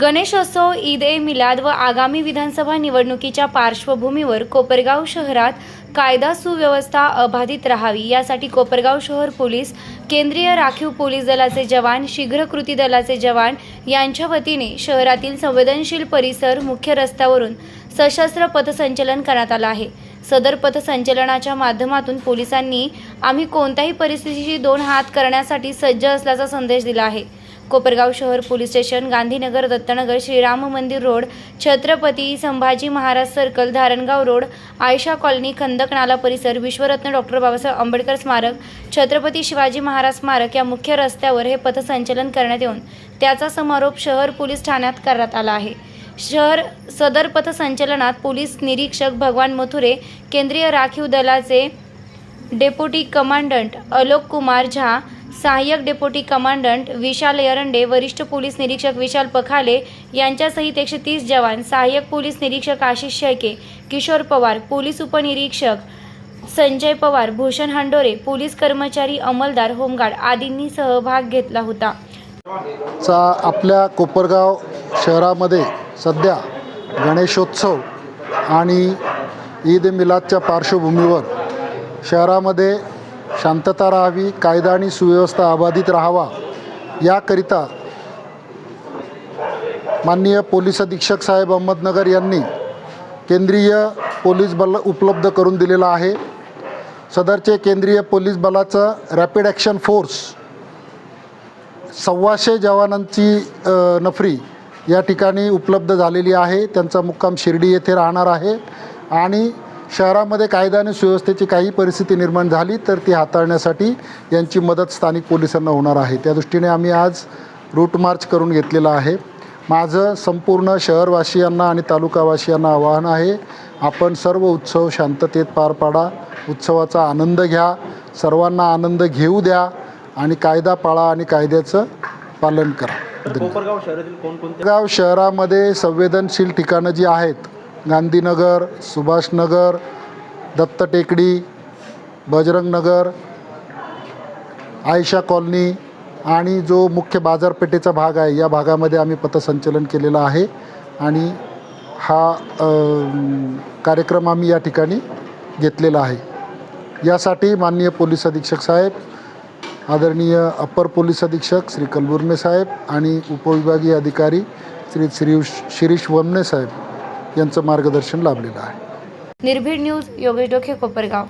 गणेशोत्सव ईद ए मिलाद व आगामी विधानसभा निवडणुकीच्या पार्श्वभूमीवर कोपरगाव शहरात कायदा सुव्यवस्था अबाधित राहावी यासाठी कोपरगाव शहर पोलीस केंद्रीय राखीव पोलीस दलाचे जवान शीघ्र कृती दलाचे जवान यांच्या वतीने शहरातील संवेदनशील परिसर मुख्य रस्त्यावरून सशस्त्र पथसंचलन करण्यात आलं आहे. सदर पथसंचलनाच्या माध्यमातून पोलिसांनी आम्ही कोणत्याही परिस्थितीशी दोन हात करण्यासाठी सज्ज असल्याचा संदेश दिला आहे. कोपरगाव शहर पोलीस स्टेशन गांधीनगर दत्तनगर श्रीराम मंदिर road Chhatrapati Sambhaji Maharaj circle Dharangaon road Ayesha colony खंदक नाला परिसर विश्वरत्न डॉक्टर बाबासाहेब आंबेडकर स्मारक छत्रपती शिवाजी महाराज स्मारक या मुख्य रस्त्यावर हे पथसंचलन करण्यात येऊन त्याचा समारोप शहर पोलीस ठाण्यात करण्यात आला आहे. शहर सदर पथसंचलनात पोलीस निरीक्षक भगवान मथुरे केंद्रीय राखीव दलाचे डेप्युटी कमांडंट अलोक कुमार झा सहाय्यक डेप्युटी कमांडंट विशाल यरंडे वरिष्ठ पोलीस निरीक्षक विशाल पखाले यांच्यासहित एकशे तीस जवान सहाय्यक पोलीस निरीक्षक आशिष शेळके किशोर पवार पोलीस उपनिरीक्षक संजय पवार भूषण हंडोरे पोलीस कर्मचारी अंमलदार होमगार्ड आदींनी सहभाग घेतला होता. चा आपल्या कोपरगाव शहरामध्ये सध्या गणेशोत्सव आणि ईद मिलादच्या पार्श्वभूमीवर शहरामध्ये शांतता राहावी कायदा आणि सुव्यवस्था अबाधित राहावा याकरिता माननीय पोलीस अधीक्षक साहेब अहमदनगर यांनी केंद्रीय पोलीस बल उपलब्ध करून दिलेलं आहे. सदरचे केंद्रीय पोलीस बलाचं रॅपिड ॲक्शन फोर्स सव्वाशे जवानांची नफरी या ठिकाणी उपलब्ध झालेली आहे. त्यांचा मुक्काम शिर्डी येथे राहणार आहे. आणि शहरामध्ये कायदा आणि सुव्यवस्थेची काही परिस्थिती निर्माण झाली तर ती हाताळण्यासाठी यांची मदत स्थानिक पोलिसांना होणार आहे. त्या दृष्टीने आम्ही आज रूट मार्च करून घेतलेला आहे. माझं संपूर्ण शहरवासियांना आणि तालुकावासियांना आवाहन आहे आपण सर्व उत्सव शांततेत पार पाडा उत्सवाचा आनंद घ्या सर्वांना आनंद घेऊ द्या आणि कायदा पाळा आणि कायद्याचं पालन करा. कोपरगाव शहरातील कोणकोणते गाव शहरामध्ये संवेदनशील ठिकाणं जी आहेत गांधीनगर सुभाषनगर दत्त टेकडी बजरंगनगर आयशा कॉलनी आणि जो मुख्य बाजारपेठेचा भाग आहे या भागामध्ये आम्ही पथसंचलन केलेलं आहे. आणि हा कार्यक्रम आम्ही या ठिकाणी घेतलेला आहे. यासाठी माननीय पोलीस अधीक्षक साहेब आदरणीय अप्पर पोलीस अधीक्षक श्री कलबुर्मे साहेब आणि उपविभागीय अधिकारी श्री श्री शिरीष वमने साहेब. यांचं मार्गदर्शन लाभलेलं आहे. निर्भीड न्यूज योगेश डोखे कोपरगाव.